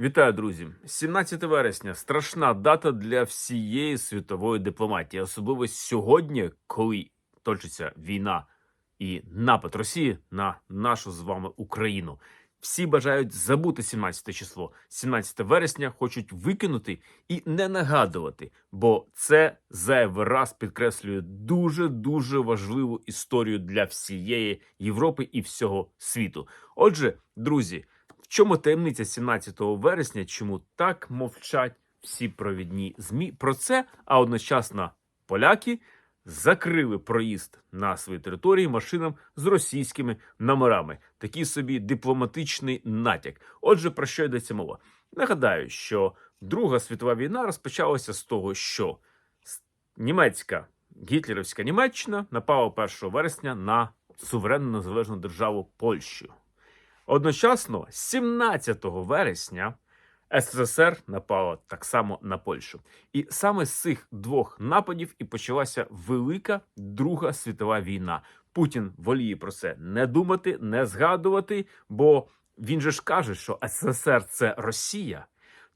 Вітаю, друзі! 17 вересня страшна дата для всієї світової дипломатії, особливо сьогодні, коли точиться війна і напад Росії на нашу з вами Україну. Всі бажають забути 17 число, 17 вересня хочуть викинути і не нагадувати, бо це зайвий раз підкреслює дуже дуже важливу історію для всієї Європи і всього світу. Отже, друзі. Чому таємниця 17 вересня? Чому так мовчать всі провідні змі про це? А одночасно поляки закрили проїзд на свої території машинам з російськими номерами. Такий собі дипломатичний натяк. Отже, про що йдеться мова? Нагадаю, що Друга світова війна розпочалася з того, що німецька гітлерівська Німеччина напала 1 вересня на суверенну незалежну державу Польщу. Одночасно, 17 вересня, СССР напала так само на Польщу. І саме з цих двох нападів і почалася велика Друга світова війна. Путін воліє про це не думати, не згадувати, бо він же ж каже, що СССР це Росія.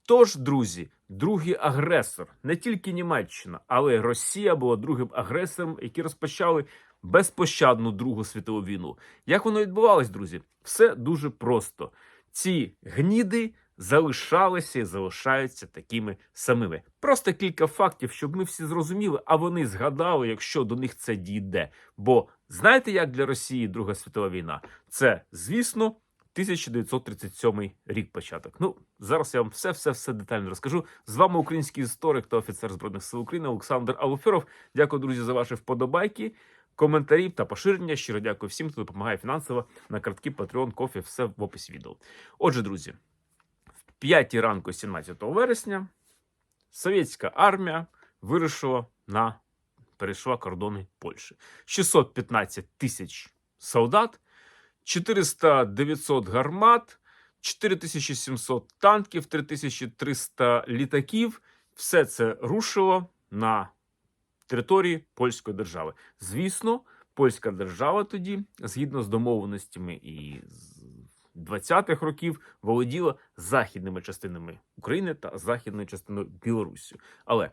Тож, друзі, другий агресор, не тільки Німеччина, але й Росія була другим агресором, які розпочали безпощадну Другу світову війну. Як воно відбувалось, друзі? Все дуже просто. Ці гніди залишалися і залишаються такими самими. Просто кілька фактів, щоб ми всі зрозуміли, а вони згадали, якщо до них це дійде. Бо знаєте, як для Росії Друга світова війна? Це, звісно. 1937 рік початок. Ну зараз я вам все, все, все детально розкажу. З вами український історик та офіцер збройних сил України Олександр Алуферов. Дякую, друзі, за ваші вподобайки, коментарі та поширення. Щиро дякую всім, хто допомагає фінансово на картки Patreon, кофі, все в описі відео. Отже, друзі, в 5 ранку 17 вересня совєтська армія вирушила на перейшла кордони Польщі. 615 тисяч солдат. 400-900 гармат, 4700 танків, 3300 літаків. Все це рушило на території польської держави. Звісно, польська держава тоді, згідно з домовленостями і з 20-х років, володіла західними частинами України та західною частиною Білорусі. Але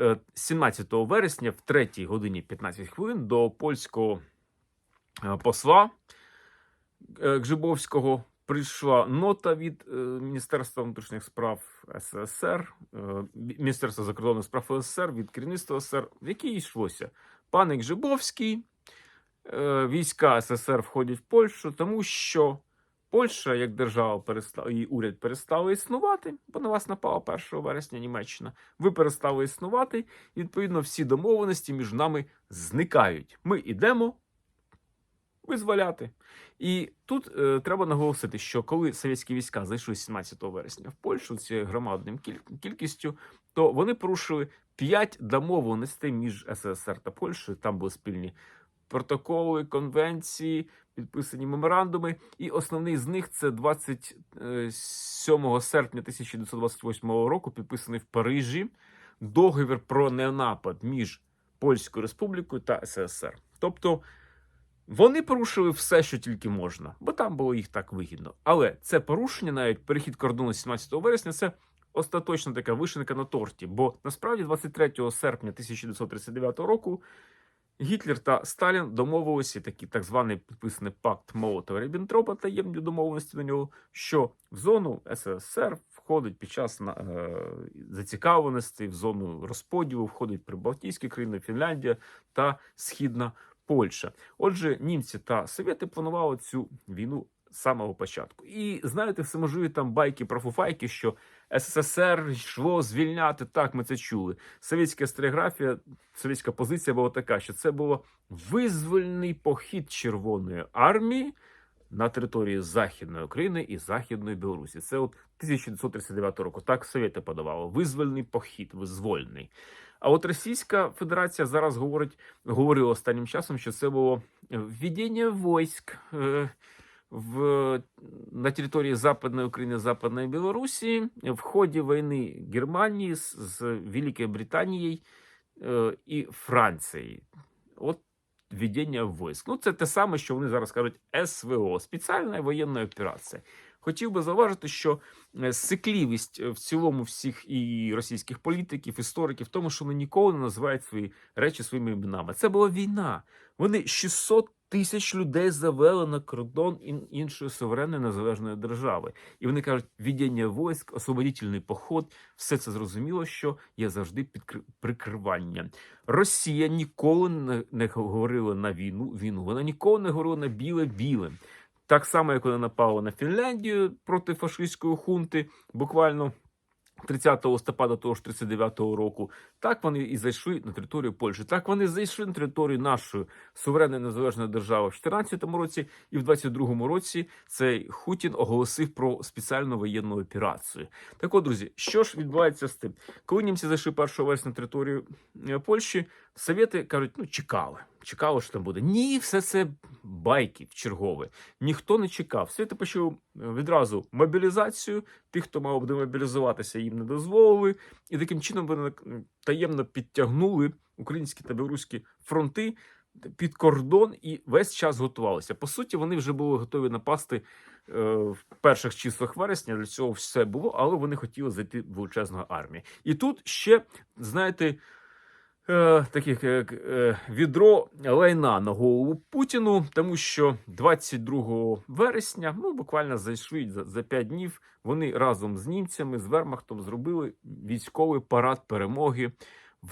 е, 17 вересня, в 3 годині 15 хвилин, до польського е, посла е, Гжибовського прийшла нота від е, Міністерства внутрішніх справ СССР, е, Міністерства закордонних справ СССР від керівництва СССР, в якій йшлося. Пане Гжибовський, е, війська СССР входять в Польщу, тому що Польща як держава перестала, її уряд перестала існувати, бо на вас напала 1 вересня Німеччина. Ви перестали існувати, і відповідно всі домовленості між нами зникають. Ми йдемо визволяти. І тут е, треба наголосити, що коли совєтські війська зайшли 17 вересня в Польщу цією громадним кіль- кількістю, то вони порушили 5 домовленостей між СССР та Польщею. Там були спільні протоколи, конвенції, підписані меморандуми. І основний з них це 27 серпня 1928 року, підписаний в Парижі, договір про ненапад між Польською Республікою та СССР. Тобто вони порушили все, що тільки можна, бо там було їх так вигідно. Але це порушення, навіть перехід кордону 17 вересня, це остаточна така вишенка на торті. Бо насправді 23 серпня 1939 року Гітлер та Сталін домовилися такий так званий підписаний пакт Молотова Ріббентропа, таємні домовленості на нього, що в зону СССР входить під час е, зацікавленості, в зону розподілу входить Прибалтійські країни, Фінляндія та Східна Польща. Отже, німці та совєти планували цю війну з самого початку. І знаєте, всеможливі там байки про фуфайки, що СССР йшло звільняти. Так, ми це чули. Совєтська історіографія, совєтська позиція була така, що це було визвольний похід Червоної армії на території Західної України і Західної Білорусі. Це от 1939 року. Так совєти подавали. Визвольний похід, визвольний. А от Російська Федерація зараз говорить, говорила останнім часом, що це було введення військ е, в, на території Западної України, Западної Білорусі в ході війни Германії з, з Великою Британією е, і Францією. От введення військ. Ну, це те саме, що вони зараз кажуть СВО, спеціальна воєнна операція. хотів би зауважити, що сиклівість е, в цілому всіх і російських політиків, істориків, в тому, що вони ніколи не називають свої речі своїми іменами. Це була війна. Вони 600 тисяч людей завели на кордон ін- іншої суверенної незалежної держави. І вони кажуть, відділення військ, освободительний поход, все це зрозуміло, що є завжди прикривання. Росія ніколи не, не говорила на війну. Війну вона ніколи не говорила на біле біле. Так само, як вона напала на Фінляндію проти фашистської хунти, буквально 30 листопада того ж 39-го року. Так вони і зайшли на територію Польщі. Так вони зайшли на територію нашої суверенної незалежної держави в 14-му році, і в 22-му році цей Хутін оголосив про спеціальну воєнну операцію. Так от, друзі, що ж відбувається з тим? Коли німці зайшли 1 вересня на територію е, Польщі, совєти кажуть, ну чекали. Чекали, що там буде. Ні, все це байки чергове. Ніхто не чекав. Світи почали е, відразу мобілізацію. Тих, хто мав би мобілізуватися, їм не дозволили. І таким чином вони таємно підтягнули українські та білоруські фронти під кордон і весь час готувалися. По суті, вони вже були готові напасти е, в перших числах вересня. Для цього все було, але вони хотіли зайти в величезну армію. І тут ще, знаєте. Е, таких е, відро лайна на голову Путіну, тому що 22 вересня, ну буквально зайшли за, за 5 днів. Вони разом з німцями з Вермахтом зробили військовий парад перемоги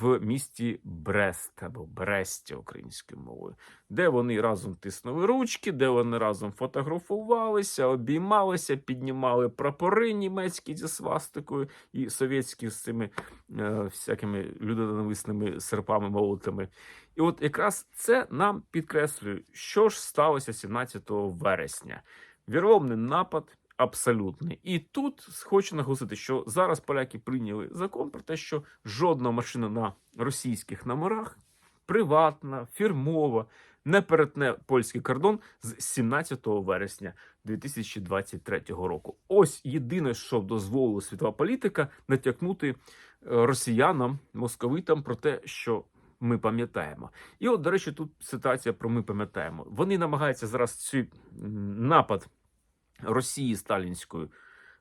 в місті Брест або Брестя українською мовою, де вони разом тиснули ручки, де вони разом фотографувалися, обіймалися, піднімали прапори німецькі зі свастикою і совєтські з цими е, всякими людоненависними серпами, молотами. І от якраз це нам підкреслює, що ж сталося 17 вересня. Вірвовний напад. Абсолютний. І тут хочу наголосити, що зараз поляки прийняли закон про те, що жодна машина на російських номерах, приватна, фірмова, не перетне польський кордон з 17 вересня 2023 року. Ось єдине, що дозволило світова політика натякнути е, росіянам, московитам про те, що ми пам'ятаємо. І от, до речі, тут ситуація про ми пам'ятаємо. Вони намагаються зараз цей напад Росії сталінською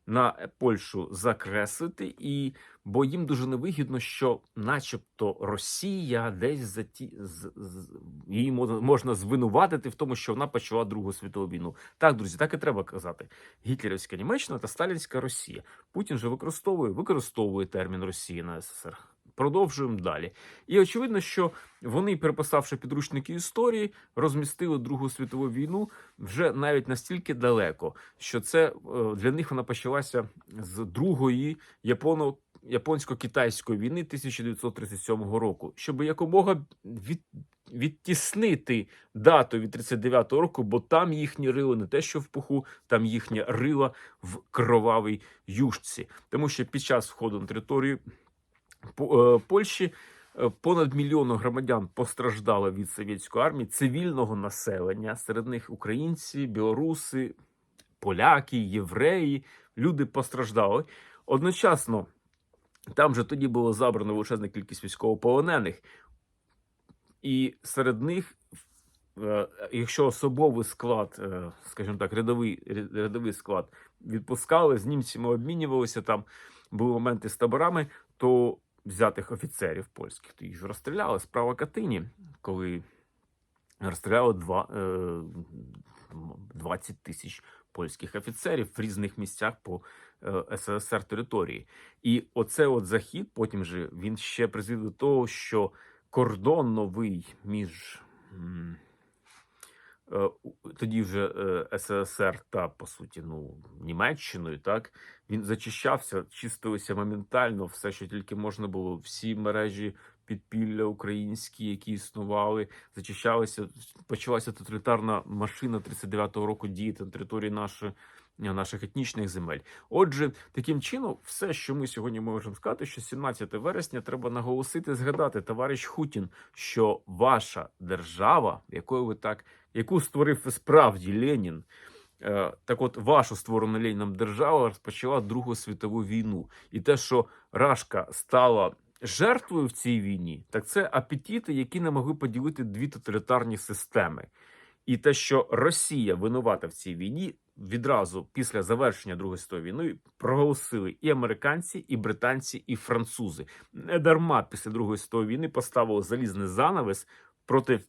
на Польщу закреслити, і бо їм дуже невигідно, що, начебто, Росія десь за ті з, з, її можна, звинуватити в тому, що вона почала Другу світову війну. Так, друзі, так і треба казати. Гітлерівська Німеччина та Сталінська Росія. Путін же використовує використовує термін Росії на СССР. Продовжуємо далі. І очевидно, що вони, переписавши підручники історії, розмістили Другу світову війну вже навіть настільки далеко, що це е, для них вона почалася з другої японо японсько-китайської війни 1937 року, щоб якомога від, відтіснити дату від 39-го року, бо там їхні рила не те, що в пуху, там їхня рила в кровавій юшці. Тому що під час входу на територію Польщі е, понад мільйону громадян постраждало від совєтської армії, цивільного населення, серед них українці, білоруси, поляки, євреї. Люди постраждали. Одночасно там же тоді було забрано величезна кількість військовополонених, і серед них, е, якщо особовий склад, е, скажімо так, рядовий, рядовий склад відпускали, з німцями обмінювалися, там були моменти з таборами, то взятих офіцерів польських їх ж розстріляли. Справа Катині, коли розстріляли два, е, 20 тисяч польських офіцерів в різних місцях по е, СРСР території. І оце от захід, потім же він ще призвів до того, що кордон новий між тоді вже е, СРСР та по суті ну Німеччиною, так він зачищався, чистилося моментально, все, що тільки можна було, всі мережі підпілля українські, які існували, зачищалися. Почалася тоталітарна машина 39-го року діяти на території нашої. Наших етнічних земель. Отже, таким чином, все, що ми сьогодні можемо сказати, що 17 вересня треба наголосити, згадати, товариш Хутін, що ваша держава, якою ви так, яку створив справді Ленін, Е, Так от, вашу створену Леніном держава розпочала Другу світову війну. І те, що Рашка стала жертвою в цій війні, так це апетити, які не могли поділити дві тоталітарні системи. І те, що Росія винувата в цій війні, відразу після завершення Другої світової війни проголосили і американці, і британці, і французи. Не дарма після Другої світової війни поставили залізний занавес проти,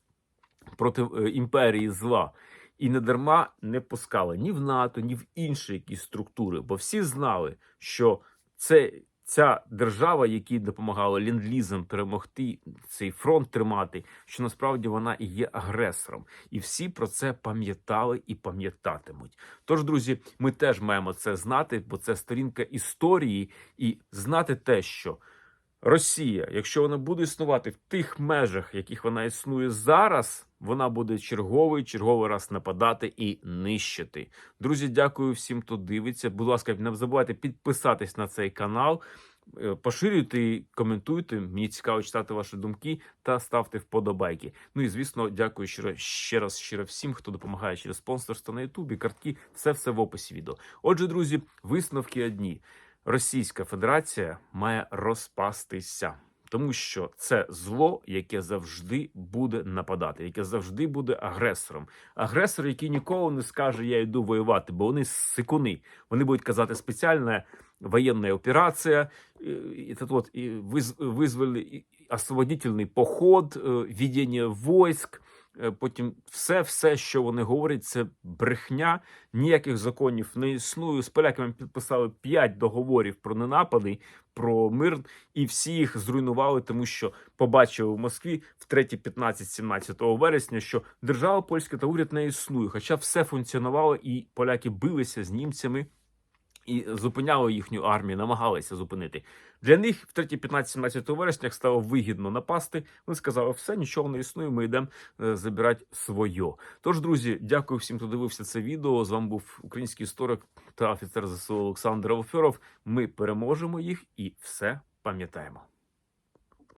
проти е, імперії зла. І не дарма не пускали ні в НАТО, ні в інші якісь структури, бо всі знали, що це ця держава, якій допомагала ленд-лізом перемогти цей фронт тримати, що насправді вона і є агресором, і всі про це пам'ятали і пам'ятатимуть. Тож, друзі, ми теж маємо це знати, бо це сторінка історії, і знати те, що Росія, якщо вона буде існувати в тих межах, яких вона існує зараз, вона буде черговий черговий раз нападати і нищити. Друзі, дякую всім, хто дивиться. Будь ласка, не забувайте підписатись на цей канал. е, Поширюйте коментуйте. Мені цікаво читати ваші думки та ставте вподобайки. Ну і звісно, дякую щиро ще раз щиро всім, хто допомагає через спонсорство на Ютубі, картки, все все в описі відео. Отже, друзі, висновки одні. Російська Федерація має розпастися, тому що це зло, яке завжди буде нападати, яке завжди буде агресором. Агресор, який ніколи не скаже Я йду воювати, бо вони сикуни. Вони будуть казати спеціальна воєнна операція, і, тут от, і виз, визвали освободительний поход, е, ведення войск. Е, Потім все, все, що вони говорять, це брехня. Ніяких законів не існує. З поляками підписали 5 договорів про ненапади, про мир, і всі їх зруйнували, тому що побачили в Москві в 3, 15, 17 вересня, що держава польська та уряд не існує. Хоча все функціонувало, і поляки билися з німцями. І зупиняли їхню армію, намагалися зупинити. Для них в 3, 15, 17 вересня стало вигідно напасти. Вони сказали, все, нічого не існує, ми йдемо е, забирати своє. Тож, друзі, дякую всім, хто дивився це відео. З вами був український історик та офіцер ЗСУ Олександр Алферов. Ми переможемо їх і все пам'ятаємо.